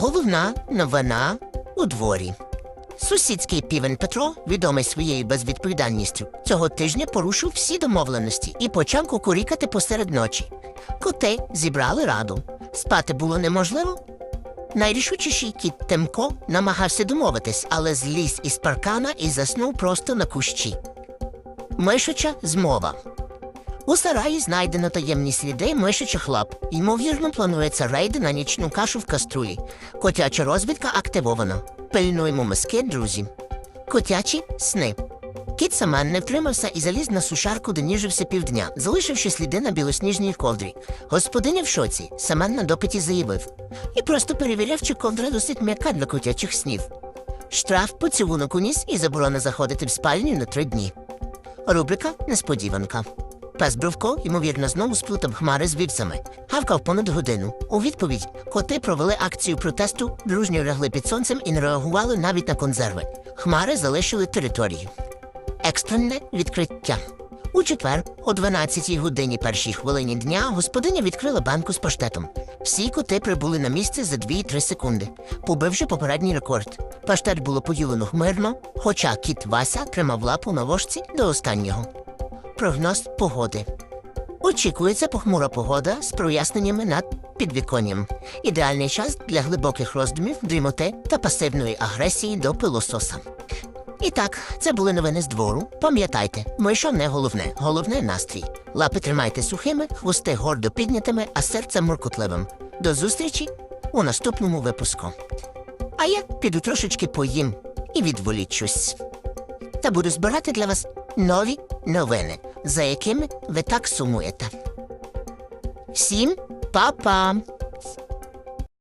Головна новина у дворі. Сусідський півень Петро, відомий своєю безвідповідальністю, цього тижня порушив всі домовленості і почав кукурікати посеред ночі. Коти зібрали раду. Спати було неможливо. Найрішучіший кіт Темко намагався домовитись, але зліз із паркана і заснув просто на кущі. Мишача змова. У сараї знайдено таємні сліди мишачих лап. Ймовірно, планується рейд на нічну кашу в каструлі. Котяча розвідка активована. Пильнуємо миски, друзі. Котячі сни. Кіт Саман не втримався і заліз на сушарку, де ніжився півдня, залишивши сліди на білосніжній ковдрі. Господиня в шоці, Саман на допиті заявив. І просто перевіряв, чи ковдра досить м'яка для котячих снів. Штраф поцілунок у ніс і заборона заходити в спальню на три дні. Рубрика Несподіванка. Пес Бровко, ймовірно, знову сплутав хмари з вівцями. Гавкав понад годину. У відповідь коти провели акцію протесту, дружньо лягли під сонцем і не реагували навіть на консерви. Хмари залишили територію. Екстрене відкриття. У четвер, о 12-й годині першій хвилині дня, господиня відкрила банку з паштетом. Всі коти прибули на місце за 2-3 секунди, побивши попередній рекорд. Паштет було поділено мирно, хоча кіт Вася тримав лапу на ложці до останнього. Прогноз погоди. Очікується похмура погода з проясненнями над підвіконням. Ідеальний час для глибоких роздумів, дрімоти та пасивної агресії до пилососа. І так, це були новини з двору. Пам'ятайте, миша не головне, головне настрій. Лапи тримайте сухими, хвости гордо піднятими, а серце муркотливим. До зустрічі у наступному випуску. А я піду трошечки поїм і відволічусь. Та буду збирати для вас нові новини, за якими ви так сумуєте. Всім па-па!